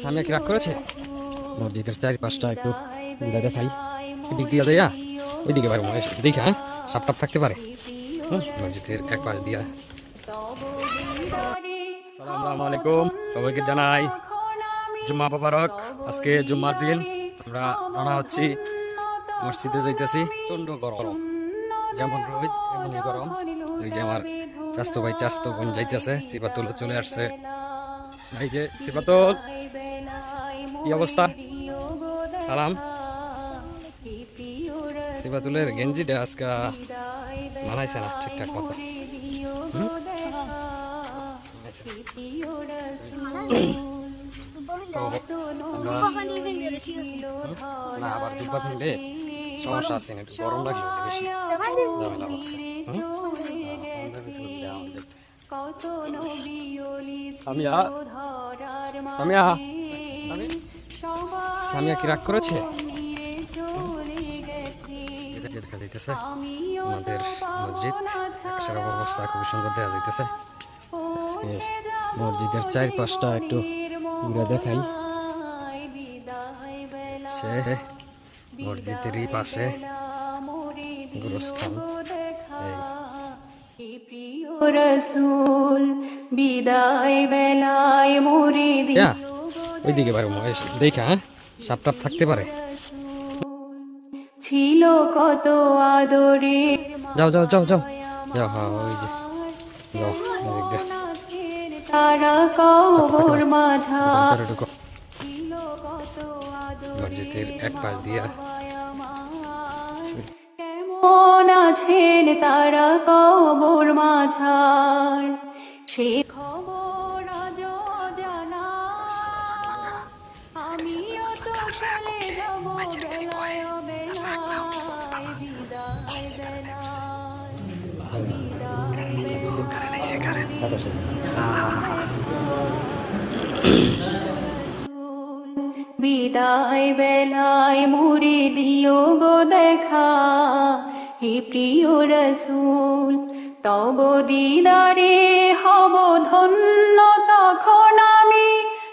সামিয়া কি রাগ করেছে? মসজিদের চারি পাঁচটা একটু ঘুরে দেখাই। এদিক দিয়ে দেয়া ওইদিকে পারব দেখি হ্যাঁ সাপ টাপ থাকতে পারে। মসজিদের এক পাশ দিয়া। সালাম আলাইকুম সবাইকে জানাই জুম্মা বাবারক আজকে জুম্মার দিন আমরা রানা হচ্ছি মসজিদে যাইতেছি। প্রচণ্ড গরম। যেমন রোদ এমনই গরম। এই যে আমার চাস্তো ভাই চাস্তো বোন যাইতেছে সিপাতুল চলে আসছে। এই যে সিপাতুল কি অবস্থা? সালাম। সিপাতুলের গেঞ্জিটা আজকে বানাইছে না ঠিকঠাক মতো। না আবার দুবার নিলে সমস্যা আছে একটু গরম লাগলে বেশি। ঝামেলা হচ্ছে সামিয়া সামিয়া। সামিয়া কি রাগ করেছে? দেখা যাইতেছে। আমাদের মসজিদ একসার অবস্থা খুবই সুন্দর দেখা যাইতেছে। আজকে মসজিদের চার পাঁচটা একটু ঘুরে দেখাই। সে মসজিদেরই পাশে গুরুস্থান। রসুল বিদায় বেলায় মোরে ওইদিকে পারব দেখা হ্যাঁ সাপ টাপ থাকতে পারে। ছিল কত আদরে যাও যাও যাও যাও। যাও হ্যাঁ ওই যে। যাও তারা কবর মাঝা মসজিদের এক পাশ দিয়া কেমন আছেন তারা কবর মাঝার? সে খবর আজ জানা। আমিও তো চলে যাব বেলায় বিদায় বিদায় বেলায় মুড়ি দিও গো দেখা। হে প্রিয় রসুল, তব দিদারে হব ধন্য তখন আমি।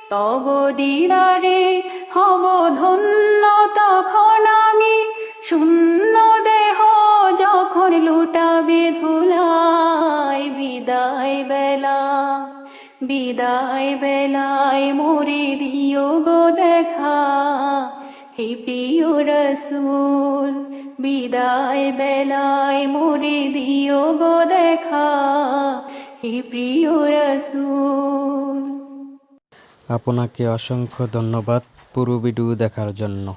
তব দিদারে হব ধন্য তখন আমি। শূন্য দেহ যখন লুটাবে ধুলায় বিদায় বেলা, বিদায় বেলায় মোরে দিও গো দেখা। হে প্রিয় রসুল, বিদায় বেলায় মোরে দিও গো দেখা। হে প্রিয় রসুল। আপনাকে অসংখ্য ধন্যবাদ পুরো ভিডিও দেখার জন্য।